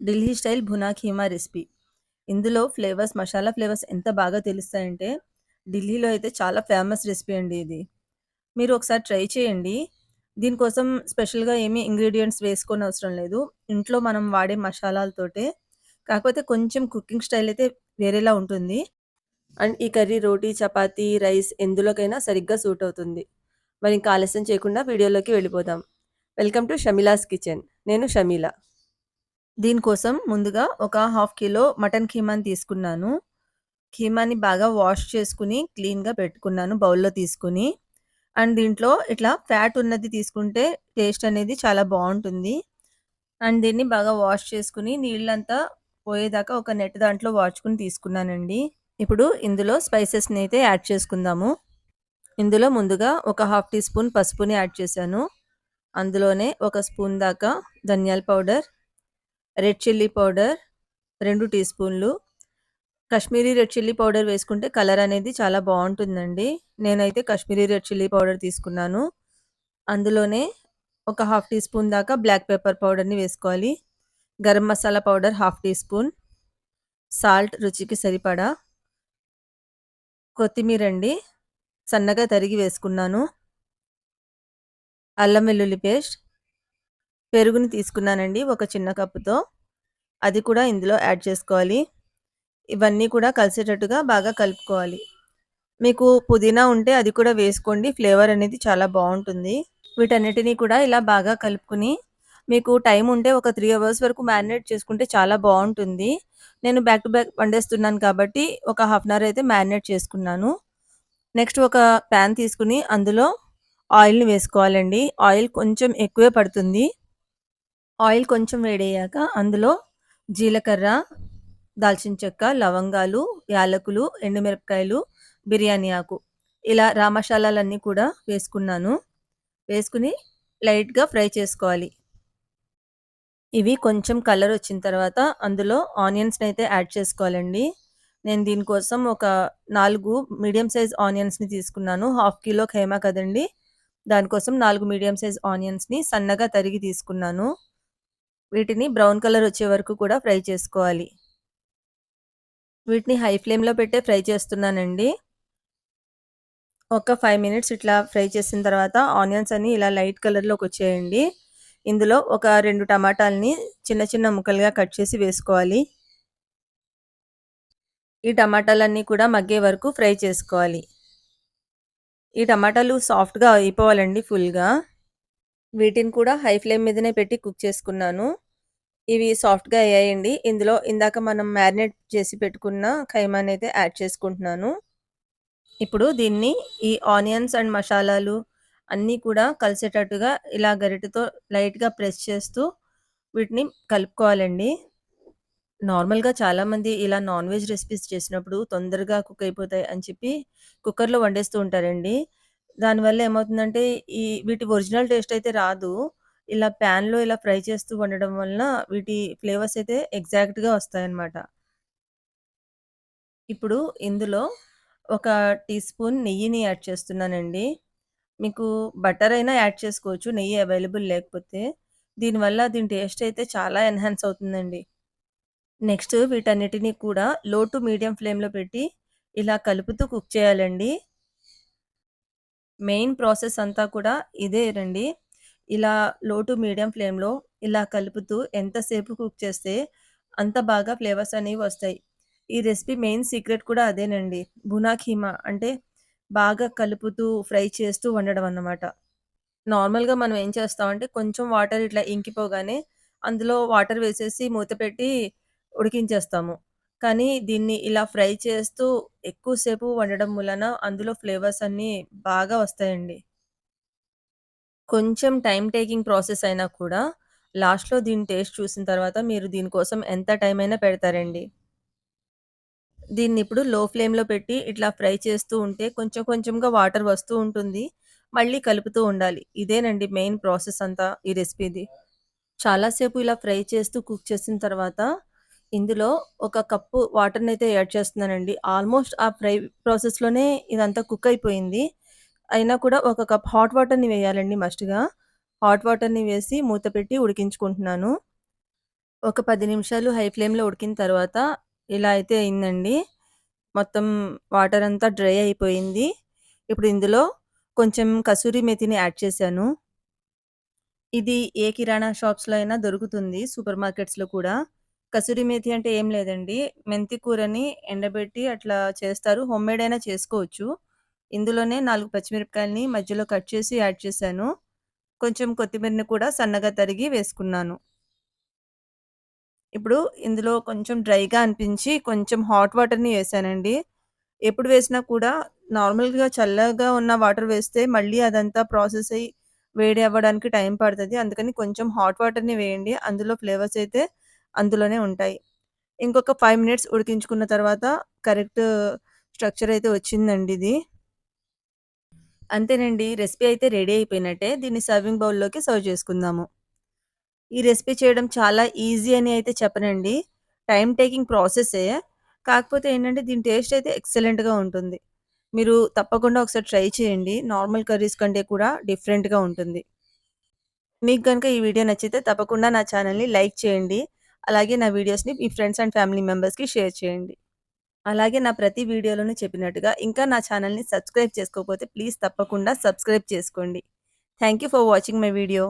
Delhi style bhuna keema recipe. ఇందులో flavours masala flavours ఎంత బాగా తెలుస్తాయంటే, ఢిల్లీలో అయితే చాలా ఫేమస్ రెసిపీ అండి ఇది. మీరు ఒకసారి ట్రై చేయండి. దీనికోసం స్పెషల్‌గా ఏమి ఇంగ్రీడియెంట్స్ వేసుకోనవసరం లేదు. ఇంట్లో మనం వాడే మసాలాలతోటే కాకపోతే కొంచెం కుకింగ్ స్టైల్ అయితే వేరేలా ఉంటుంది. అండ్ ఈ కర్రీ రోటీ, చపాతీ, రైస్ ఎందులోకైనా సరిగ్గా సూట్ అవుతుంది. మరి ఇంకా ఆలస్యం చేయకుండా వీడియోలోకి వెళ్ళిపోదాం. Welcome to Shameela's kitchen. నేను షమీలా. దీనికోసం ముందుగా ఒక హాఫ్ కిలో మటన్ కీమాని తీసుకున్నాను. కీమాని బాగా వాష్ చేసుకుని క్లీన్‌గా పెట్టుకున్నాను బౌల్‌లో తీసుకొని. అండ్ దీంట్లో ఇట్లా ఫ్యాట్ ఉన్నది తీసుకుంటే టేస్ట్ అనేది చాలా బాగుంటుంది అండ్ దీన్ని బాగా వాష్ చేసుకుని నీళ్ళంతా పోయేదాకా ఒక నెట్ దాంట్లో వాచుకుని తీసుకున్నానండి. ఇప్పుడు ఇందులో స్పైసెస్‌ని అయితే యాడ్ చేసుకుందాము. ఇందులో ముందుగా ఒక హాఫ్ టీ స్పూన్ పసుపుని యాడ్ చేశాను. అందులోనే ఒక స్పూన్ దాకా ధనియాల పౌడర్, రెడ్ చిల్లీ పౌడర్ రెండు టీ స్పూన్లు. కాశ్మీరీ రెడ్ చిల్లీ పౌడర్ వేసుకుంటే కలర్ అనేది చాలా బాగుంటుందండి నేనైతే కాశ్మీరీ రెడ్ చిల్లీ పౌడర్ తీసుకున్నాను. అందులోనే ఒక హాఫ్ టీ స్పూన్ దాకా బ్లాక్ పెప్పర్ పౌడర్‌ని వేసుకోవాలి. Garam masala powder half teaspoon. Salt రుచికి సరిపడా. కొత్తిమీరండి సన్నగా తరిగి వేసుకున్నాను. అల్లం వెల్లుల్లి పేస్ట్. పెరుగుని తీసుకున్నానండి ఒక చిన్న కప్పుతో. అది కూడా ఇందులో యాడ్ చేసుకోవాలి. ఇవన్నీ కూడా కలిసేటట్టుగా బాగా కలుపుకోవాలి. మీకు పుదీనా ఉంటే అది కూడా వేసుకోండి. ఫ్లేవర్ అనేది చాలా బాగుంటుంది వీటన్నిటిని కూడా ఇలా బాగా కలుపుకుని మీకు టైం ఉంటే ఒక త్రీ అవర్స్ వరకు మ్యారినేట్ చేసుకుంటే చాలా బాగుంటుంది నేను బ్యాక్ టు బ్యాక్ వండేస్తున్నాను కాబట్టి ఒక హాఫ్ అన్ అవర్ అయితే మ్యారినేట్ చేసుకున్నాను. నెక్స్ట్ ఒక ప్యాన్ తీసుకుని అందులో ఆయిల్‌ని వేసుకోవాలండి. ఆయిల్ కొంచెం ఎక్కువే పడుతుంది. ఆయిల్ కొంచెం వేడయ్యాక అందులో జీలకర్ర, దాల్చిన చెక్క, లవంగాలు, యాలకులు, ఎండుమిరపకాయలు, బిర్యానీ ఆకు ఇలా రా కూడా వేసుకున్నాను. వేసుకుని లైట్‌గా ఫ్రై చేసుకోవాలి. ఇవి కొంచెం కలర్ వచ్చిన తర్వాత అందులో ఆనియన్స్‌ని అయితే యాడ్ చేసుకోవాలండి. నేను దీనికోసం ఒక నాలుగు మీడియం సైజ్ ఆనియన్స్‌ని తీసుకున్నాను. హాఫ్ కిలో ఖైమా కదండీ! దానికోసం నాలుగు మీడియం సైజ్ ఆనియన్స్‌ని సన్నగా తరిగి తీసుకున్నాను. వీటిని బ్రౌన్ కలర్ వచ్చే వరకు కూడా ఫ్రై చేసుకోవాలి. వీటిని హై ఫ్లేమ్‌లో పెట్టే ఫ్రై చేస్తున్నానండి. ఒక ఫైవ్ మినిట్స్ ఇట్లా ఫ్రై చేసిన తర్వాత ఆనియన్స్ అన్నీ ఇలా లైట్ కలర్‌లోకి వచ్చేయండి. ఇందులో ఒక రెండు టమాటాలని చిన్న చిన్న ముక్కలుగా కట్ చేసి వేసుకోవాలి. ఈ టమాటాలన్నీ కూడా మగ్గే వరకు ఫ్రై చేసుకోవాలి. ఈ టమాటాలు సాఫ్ట్‌గా అయిపోవాలండి ఫుల్‌గా. వీటిని కూడా హై ఫ్లేమ్ మీదనే పెట్టి కుక్ చేసుకున్నాను. ఇవి సాఫ్ట్‌గా అయ్యాయండి. ఇందులో ఇందాక మనం మ్యారినేట్ చేసి పెట్టుకున్న ఖైమానైతే యాడ్ చేసుకుంటున్నాను. ఇప్పుడు దీన్ని ఈ ఆనియన్స్ అండ్ మసాలాలు అన్నీ కూడా కలిసేటట్టుగా ఇలా గరిటతో లైట్‌గా ప్రెస్ చేస్తూ వీటిని కలుపుకోవాలండి. నార్మల్‌గా చాలామంది ఇలా నాన్ వెజ్ రెసిపీస్ చేసినప్పుడు తొందరగా కుక్ అయిపోతాయి అని చెప్పి కుక్కర్‌లో వండేస్తూ ఉంటారండి. దానివల్ల ఏమవుతుందంటే ఈ వీటి ఒరిజినల్ టేస్ట్ అయితే రాదు. ఇలా ప్యాన్‌లో ఇలా ఫ్రై చేస్తూ వండడం వలన వీటి ఫ్లేవర్స్ అయితే ఎగ్జాక్ట్‌గా వస్తాయన్నమాట. ఇప్పుడు ఇందులో ఒక టీ స్పూన్ నెయ్యిని యాడ్ చేస్తున్నానండి. మీకు బటర్ అయినా యాడ్ చేసుకోవచ్చు నెయ్యి అవైలబుల్ లేకపోతే. దీనివల్ల దీని టేస్ట్ అయితే చాలా ఎన్హాన్స్ అవుతుందండి. నెక్స్ట్ వీటన్నిటిని కూడా లో టు మీడియం ఫ్లేమ్‌లో పెట్టి ఇలా కలుపుతూ కుక్ చేయాలండి. మెయిన్ ప్రాసెస్ అంతా కూడా ఇదేనండి. ఇలా లో టు మీడియం ఫ్లేమ్‌లో ఇలా కలుపుతూ ఎంతసేపు కుక్ చేస్తే అంత బాగా ఫ్లేవర్స్ అనేవి వస్తాయి. ఈ రెసిపీ మెయిన్ సీక్రెట్ కూడా అదేనండి. భునా కీమా అంటే బాగా కలుపుతూ ఫ్రై చేస్తూ వండడం అన్నమాట. నార్మల్‌గా మనం ఏం చేస్తామంటే కొంచెం వాటర్ ఇట్లా ఇంకిపోగానే అందులో వాటర్ వేసేసి మూత పెట్టి ఉడికించేస్తాము. కానీ దీన్ని ఇలా ఫ్రై చేస్తూ ఎక్కువసేపు వండడం వలన అందులో ఫ్లేవర్స్ అన్నీ బాగా వస్తాయండి. కొంచెం టైమ్ టేకింగ్ ప్రాసెస్ అయినా కూడా లాస్ట్‌లో దీని టేస్ట్ చూసిన తర్వాత మీరు దీనికోసం ఎంత టైం అయినా పెడతారండి. దీన్నిప్పుడు లో ఫ్లేమ్‌లో పెట్టి ఇట్లా ఫ్రై చేస్తూ ఉంటే కొంచెం కొంచెంగా వాటర్ వస్తూ ఉంటుంది. మళ్ళీ కలుపుతూ ఉండాలి. ఇదేనండి మెయిన్ ప్రాసెస్ అంతా ఈ రెసిపీది. చాలా సేపు ఇలా ఫ్రై చేస్తూ కుక్ చేసిన తర్వాత ఇందులో ఒక కప్పు వాటర్‌నైతే యాడ్ చేస్తున్నానండి. ఆల్మోస్ట్ ఆ ఫ్రై ప్రాసెస్‌లోనే ఇదంతా కుక్ అయిపోయింది. అయినా కూడా ఒక కప్ హాట్ వాటర్‌ని వేయాలండి మస్ట్‌గా. హాట్ వాటర్‌ని వేసి మూత పెట్టి ఉడికించుకుంటున్నాను. ఒక పది నిమిషాలు హై ఫ్లేమ్‌లో ఉడికిన తర్వాత ఇలా అయితే అయిందండి. మొత్తం వాటర్ అంతా డ్రై అయిపోయింది. ఇప్పుడు ఇందులో కొంచెం కసూరి మెతిని యాడ్ చేశాను. ఇది ఏ కిరాణా షాప్స్‌లో అయినా దొరుకుతుంది. సూపర్ మార్కెట్స్‌లో కూడా. కసూరి మేతి అంటే ఏం లేదండి. మెంతి కూరని ఎండబెట్టి అట్లా చేస్తారు. హోమ్‌మేడ్ అయినా చేసుకోవచ్చు. ఇందులోనే 4 పచ్చిమిరపకాయలని మధ్యలో కట్ చేసి యాడ్ చేశాను. కొంచెం కొత్తిమీరని కూడా సన్నగా తరిగి వేసుకున్నాను. ఇప్పుడు ఇందులో కొంచెం డ్రైగా అనిపించి కొంచెం హాట్ వాటర్‌ని ఏసానండి. ఎప్పుడు వేసినా కూడా నార్మల్‌గా చల్లగా ఉన్న వాటర్ వేస్తే మళ్ళీ అదంతా ప్రాసెస్ అయ్యి వేడి అవ్వడానికి టైం పడతది. అందుకని కొంచెం హాట్ వాటర్‌ని వేయండి. అందులో ఫ్లేవర్స్ అయితే అందులోనే ఉంటాయి. ఇంకొక ఫైవ్ మినిట్స్ ఉడికించుకున్న తర్వాత కరెక్ట్ స్ట్రక్చర్ అయితే వచ్చిందండి ఇది. అంతేనండి. రెసిపీ అయితే రెడీ అయిపోయినట్టే. దీన్ని సర్వింగ్ బౌల్‌లోకి సర్వ్ చేసుకుందాము. ఈ రెసిపీ చేయడం చాలా ఈజీ అని అయితే చెప్పనండి. టైం టేకింగ్ ప్రాసెసే. కాకపోతే ఏంటంటే దీని టేస్ట్ అయితే ఎక్సలెంట్‌గా ఉంటుంది. మీరు తప్పకుండా ఒకసారి ట్రై చేయండి. నార్మల్ కర్రీస్ కంటే కూడా డిఫరెంట్‌గా ఉంటుంది. మీకు కనుక ఈ వీడియో నచ్చితే తప్పకుండా నా ఛానెల్‌ని లైక్ చేయండి. అలాగే నా వీడియోస్‌ని మీ ఫ్రెండ్స్ అండ్ ఫ్యామిలీ మెంబర్స్‌కి షేర్ చేయండి. అలాగే నా ప్రతి వీడియోలోనూ చెప్పినట్టుగా ఇంకా నా ఛానల్ని సబ్స్క్రైబ్ చేసుకోకపోతే ప్లీజ్ తప్పకుండా సబ్స్క్రైబ్ చేసుకోండి. Thank you for watching my video.